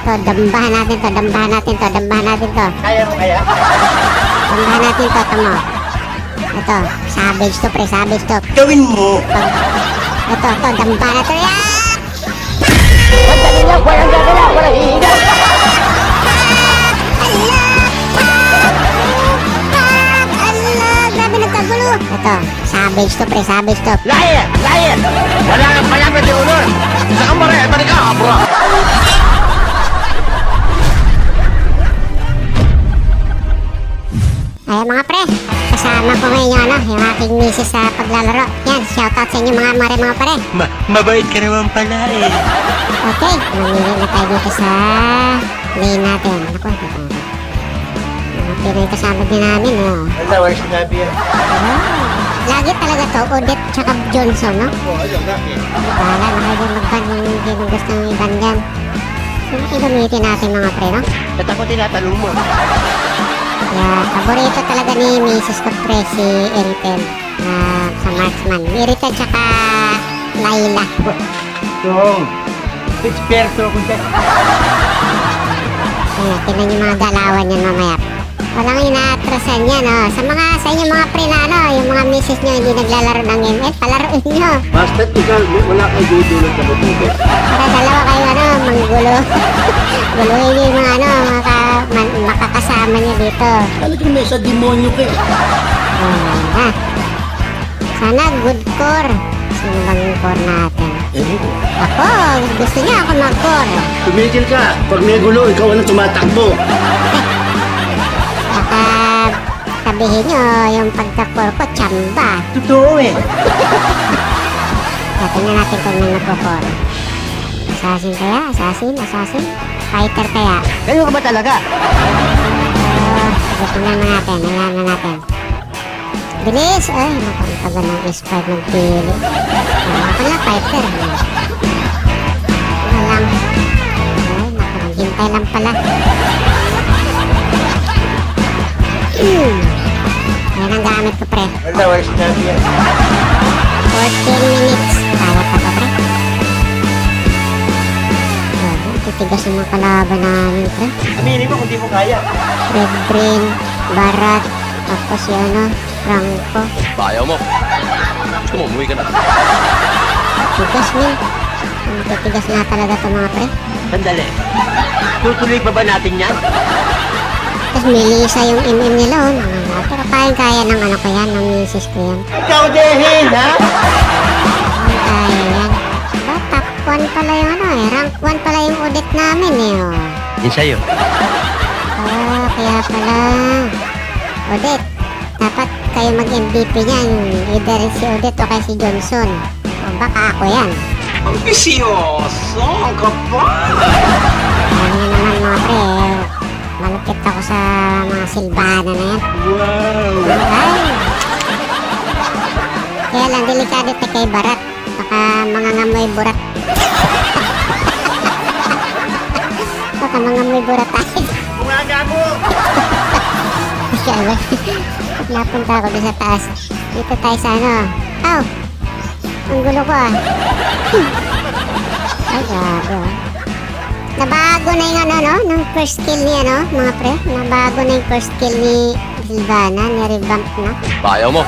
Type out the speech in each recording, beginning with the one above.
To, dambahan natin to, dambahan natin to, dambahan natin to. Kaya mo kaya? Dambahan natin to, tamo. Ito, savage to pre, savage to. Gawin mo. Ito, ito, dambahan natin. Yan! Madali lang, walang gagala, walang hihiga. Ito, savage to pre, savage to. Liar! Liar! Yung, ano, yung aking misis sa paglalaro. Yan, shoutout sa inyo mga mare mga pare. Ma mabait ka naman pala eh. Okay, mamili na tayo dito sa lane natin. Ako, ito pa. Mga Pinoy kasama din namin, oh. Wala, wala sinabi yan. Lagi talaga to, Odette tsaka Johnson, no? Oo, ayun, bakit? Bahala na kayo mag-ban yung hindi mo gusto ng iban dyan. Yung natin mga pre, no? Ba't ako tinatanong mo? Kaya, paborito talaga ni Mrs. ko pre si Eritel na sa marksman. Eritel tsaka Laila. Tong. Eksperto ako dyan. Kaya, tingnan yung mga galawan niyan mamaya. Walang inaatrasan yan, oh. Sa mga, sa inyo mga pre na, ano, yung mga misis nyo hindi naglalaro ng ML, palaruin nyo. Basta ikaw, wala kang dudulog sa batuto. Para dalawa kayo, ano, manggulo. Guluhin nyo yung mga, ano, mga ka, man, makakasama nyo dito. Talagang may sa demonyo ka eh. Ayan na. Sana good core. Sino bang core natin? Eh, Ako, gusto niya ako mag-core. tumigil ka. Pag may gulo, ikaw ang tumatakbo. Baka sabihin nyo, yung pagka-core ko, chamba. Totoo eh. Tingnan natin kung may nagko-core. Assassin kaya? Assassin? Assassin? Fighter kaya? Ganyan ka ba talaga? Uh, sige, tingnan na natin. Ayan na natin. Bilis! Ay, nakantaga ng S5 ng pili. Ano pala, fighter. Ano lang. Ay, naku, naghintay lang pala. Hmm. Ayan ang gamit ko, pre. Wala, wala sinabi yan. 14 minutes. Kaya pa to, titigas yung mga kalaban namin, pre. Aminin mo kung di mo kaya. Red Brain, Barat, tapos yung ano, Franco. Ayaw mo. Gusto mo, umuwi ka na. Tigas, min. Ang titigas na talaga to mga pre. Sandali. Tutuloy pa ba natin yan? Tapos milisa yung MM nila, oh. Mga, pero kayang-kaya ng ano ko yan, ng misis ko yan. Ikaw dehin, ha? 1 pala yung ano eh. Rank 1 pala yung audit namin eh, oh. Yun sa'yo. Ah, kaya pala. Odette, dapat kayo mag-MVP niyan. Either si Odette o kay si Johnson. O baka ako yan. Ambisyoso ka pa! Ano yun naman mga pre, malupit ako sa mga silbana na yan. Wow. Ay! Kaya lang, delikado tayo kay Barat. Baka mga ngamoy burat. Baka mga ngamoy burat tayo. Umaga mo! Kaya napunta ako doon sa taas. Dito tayo sa ano. Aw! Ang gulo ko ah. Ay, grabe ah. Nabago na yung ano, no? Ng first skill ni ano, mga pre. Nabago na yung first skill ni Silvana. Ni-revamp na. Ayaw mo.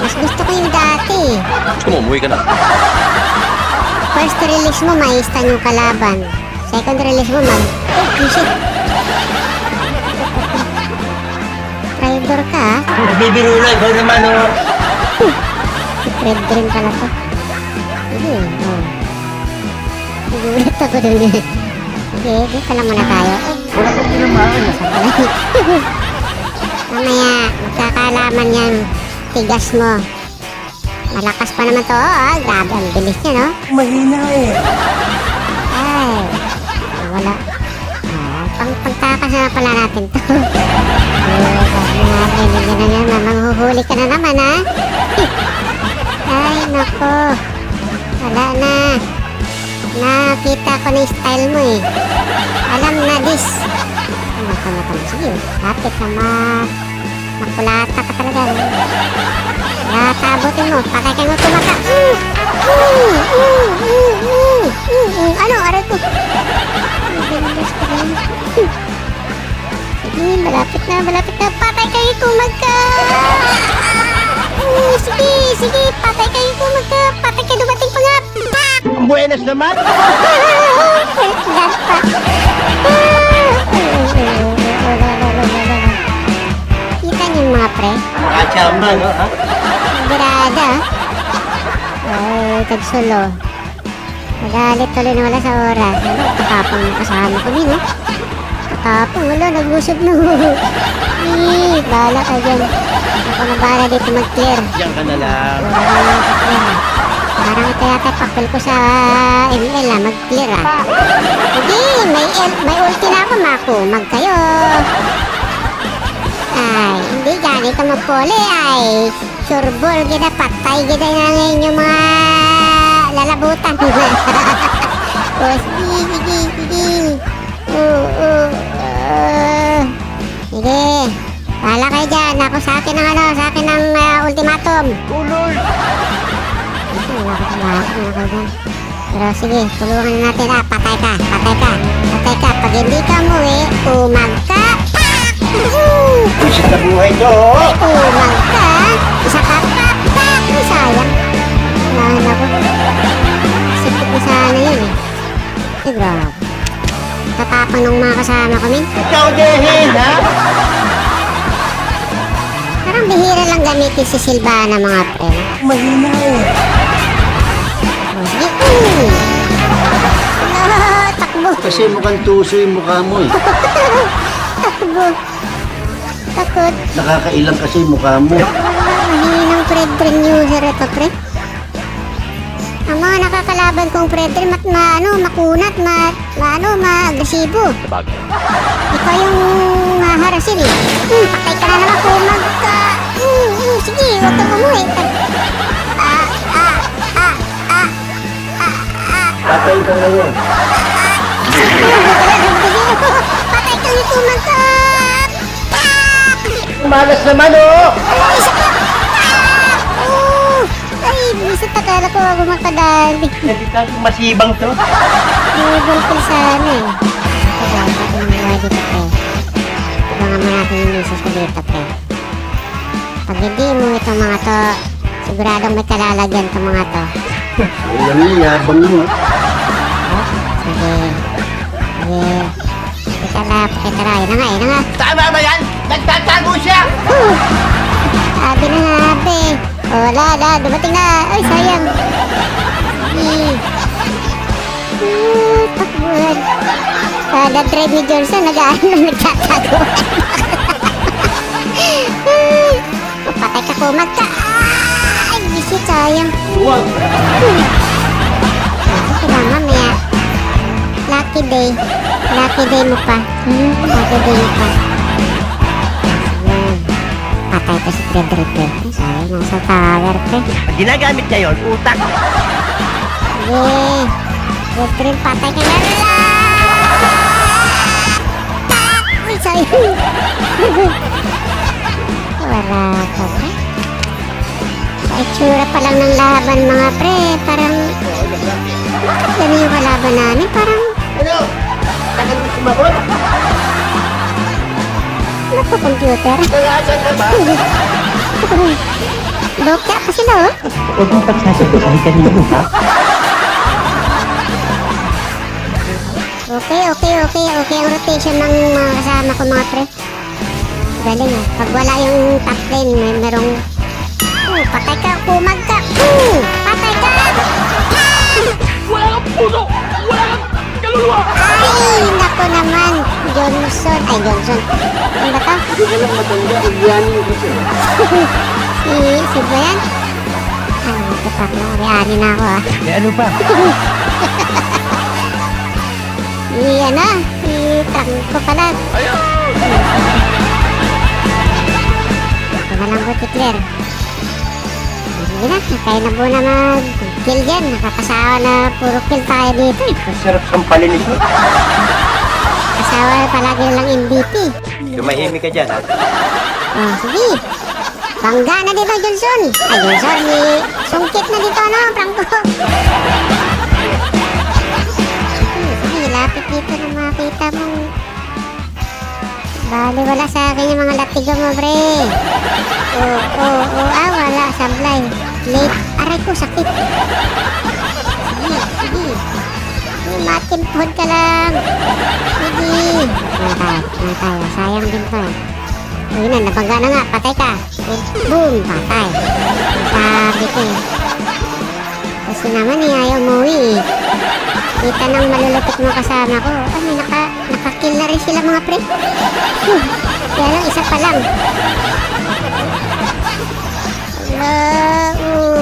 Mas gusto ko yung dati. Gusto mo, umuwi ka na. First release mo, ma-stun yung kalaban. Second release mo, mag... Oh, shit! Traitor ka, ah. Nagbibiro lang, ikaw naman, oh. Red green pala to. Sige, oh. Nagulat ako dun eh. Sige, dito lang muna tayo. Eh, Wala kang tinamaan. mamaya, magkakalaman yan. Tigas mo. Malakas pa naman to, oh, ah. Grabe, ang bilis niya, no? Mahina eh. Ay, wala. Ah, pang pagtakas na pala natin to. Ay, natin, hindi na yan, manghuhuli ka na naman, ha? Ay, nako. Wala na. Nakita ko na yung style mo, eh. Alam na this. Ano ka na to? Sige, lapit na ma... Naku, lata ka talaga. Lata, abutin mo. Patay ka mo tumaka. Mm, mm, mm, mm, mm, mm, mm. Ano, aray ko. Sige, malapit na, malapit na. Patay kayo kumaga. Mm, sige, sige, patay kayo kumaga. Patay ka dumating pa nga. Buenas naman. Lata. Pre? Kachamba, no? Ha? Grada. Ay, tagsulo. Nagalit tuloy na wala sa oras. Ano, katapang kasama ko din, no? Katapang, wala, nagusog na. Eh, bahala ka dyan. Ako na dito mag-clear. Diyan ka na lang. Ah. Parang ito yata papel ko sa ML ah, mag-clear ah. Hindi, may, may ulti na ako, makumag kayo. Ay, hindi ganito magpuli ay. Surbol, gina patay, gina na ngayon yung mga lalabutan. o, sige, sige, sige. Oo, oo, ah. Sige. Bahala kayo dyan. Ako sa akin ng ano, sa akin ng ah, ultimatum. Tuloy. Wala ka wala ka wala dyan. Pero sige, tulungan na natin. Ah, patay ka, patay ka, patay ka. Pag hindi ka umuwi, umag ka. Pusit na buhay to. Umag ka. Isa ka, pak. Ay, sayang. Nahan ako. Sakit na sana yun eh. Ay, grabe. Tatapang ng mga kasama ko, min. Ikaw dehin, ha? Parang bihira lang gamitin si Silvana mga pre. Mahina eh. Oh, sige. Mm. Ano, takbo. Kasi mukhang tuso yung mukha mo eh. Takbo. Takot. Nakakailang kasi mukha mo. Mahinang Fredrin user ito, pre. Ang mga nakakalaban kong Fredrin, mat, ma, ano, makunat, ma, ma, ano, ma-agresibo. Ikaw yung maharasin eh. Hmm, patay ka na naman, kumag ka. Hmm, hmm, sige, huwag kang umuwi. Ah, ah, ah, ah, ah, ah. Patay ka ngayon. Malas naman, oh! Ay, isa pa! Ah! Oh! Ay, bisa takala ko ako makadali. Nakita ko masibang to. Nibol ko sana eh. Ito ba, bakit yung mga dito? Abangan mo natin yung misis ko dito pre. Pag hindi mo itong mga to, siguradong may kalalagyan itong mga to. Alam niya, yabang mo. Sige. Sige. Na, pakita na. Yun na nga, yun na nga. Tama ba yan? Nagtatago siya. Uh! Sabi na nga, abe. Oh, wala, wala. Dumating na. Ay, sayang. Sige. Uh, takbuhan. Kada drive ni Johnson, nag-ano na nagtatago. Ay, Patay ka kumag ka. Ay, bisit, sayang. Huwag. Kailangan maya. Lucky day. Lucky day mo pa. Lucky day mo pa. Yan. Patay ko si Frederick eh. Ay, nasa tower pe. Pag ginagamit niya yun, utak. Sige. Frederick, patay ka na lang. Tak! Uy, sayang. Wala ka pre. Sa itsura pa lang ng laban mga pre, parang... Ganun yung kalaban namin, parang... Ano? Tagal mo sumagot? Ano to, computer? Nalasan ka ba? Dokya pa sila, oh. Huwag mong pagsasabihin kanino, ha? Okay, okay, okay, okay ang rotation ng mga kasama ko mga pre. Galing ah. Pag wala yung top lane, may merong... Uh, patay ka, kumag ka! Uh, patay ka! Wala kang puso! Ay, nako naman! Johnson, ay Johnson. Ano ba to? Hindi ka lang matanda, Indianin kasi. Si, si ba yan? Ay, ito pa, nariani na ako ah. Eh ano pa? Si ano, si Trangko pala. Ayaw! Tumalanggot si Claire. Sige na, kaya na muna mag-kill dyan. Nakakasawa na puro kill tayo dito eh. Masarap sampalin ito. Kasawa palagi na lang MVP. Tumahimik ka dyan, ha? Oh, sige. Bangga na dito, Johnson. Ay, Johnson, ni sungkit na dito, no, Franco. Sige, lapit dito na makita mong Bali, wala sa akin yung mga latigo mo, pre. Oo, oo, oo, ah, wala, sablay. Late. Aray ko, sakit. Sige, sige. Matimpod ka lang. Sige. Tayo? Ano tayo? Sayang din to eh. Ayun na, nabangga na nga. Patay ka. Boom! Patay. Sabi ko eh. Kasi naman eh, ayaw umuwi eh. Kita ng malulupit mo kasama ko. Ano, naka, nakakill na rin sila mga pre. Hmm. Kaya lang, isa pa lang. Hello.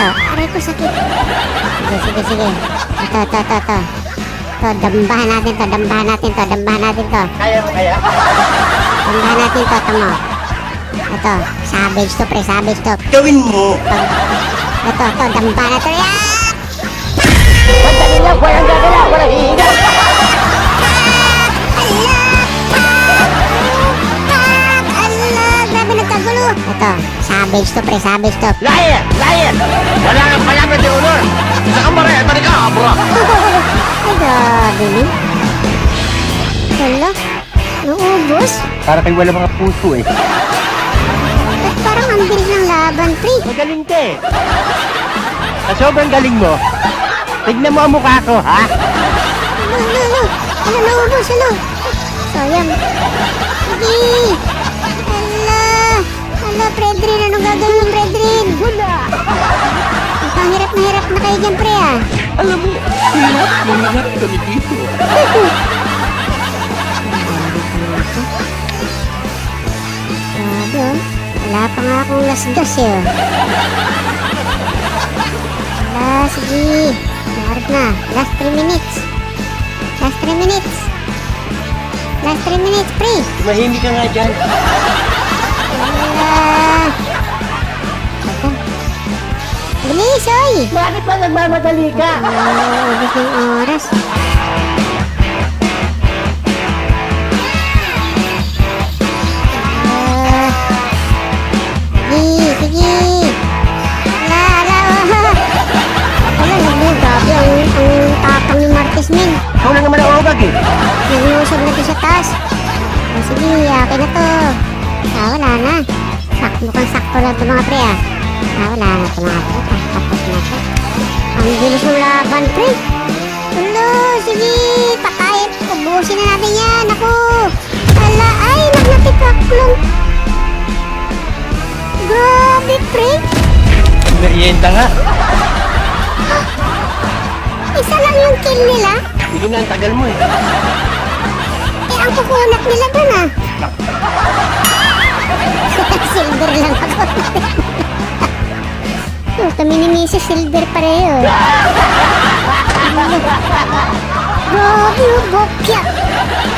To. Aray ko sakit. Sige, sige, sige. Ito, ito, ito, ito. Ito, dambahan natin to, dambahan natin to, dambahan natin to. Kaya mo kaya? Dambahan natin to, ito mo. Ito, savage to, pre, savage to. Gawin mo. Ito, ito, dambahan natin. Yan! Sandali lang, walang gagalaw, walang hihiga. Savage to pre, savage to. Liar! Liar! Wala kang malapit ni Ulol! Sa kamara eh, balik ka, bro! Ay, grabe ni. Wala, naubos? Para kayo wala mga puso eh. Ba't parang ang bilis ng laban, pre? Magaling ka eh. Sa sobrang galing mo, tignan mo ang mukha ko, ha? Ano, ano, ano? Ano, naubos, ano? Sayang. Sige! Ala! Ala, Predrin, anong gagawin mo, Predrin? Wala! Ang pangirap na hirap na kayo dyan, pre, ah. Alam mo, hirap mangarap kami dito. Grabe oh. Wala pa nga akong last gas eh oh. Wala, sige. Naharap na. Last 3 minutes. Last 3 minutes. Last 3 minutes, pre. Tumahimik ka nga dyan. Bilis, oy! Bakit ba nagmamadali ka? Oh, ubus ng oras. Sige, sige. Ala, ala. Ala, naku, grabe ang, ang tapang ni Marquez, men. Ikaw na naman ang ubag eh. Nangiusog na to sa taas. O sige, akin na to. Ah, wala na. Sak, mukhang sakto lang mga pre ah. Ah, wala na pre. Ah, tapos na to. Ang bilis ng laban pre. Hello, sige. Patay. Ubusin na natin yan. Ako. Ala, ay, nagnatikaklong. Grabe pre. Merienda nga. Isa lang yung kill nila. Sige na, ang tagal mo eh. Eh, ang kukunat nila dun ah. silver lang ako. oh, kami ni Mrs. Silver pareho. Grabe, oh, bokya.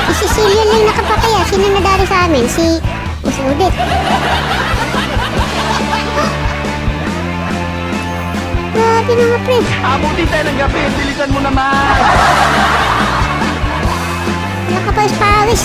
Si Cecilia lang nakapatay ah. Sino nadali sa amin? Si Odette. Grabe mga pre. Abutin tayo ng gabi, bilisan mo naman. Nakapawis-pawis.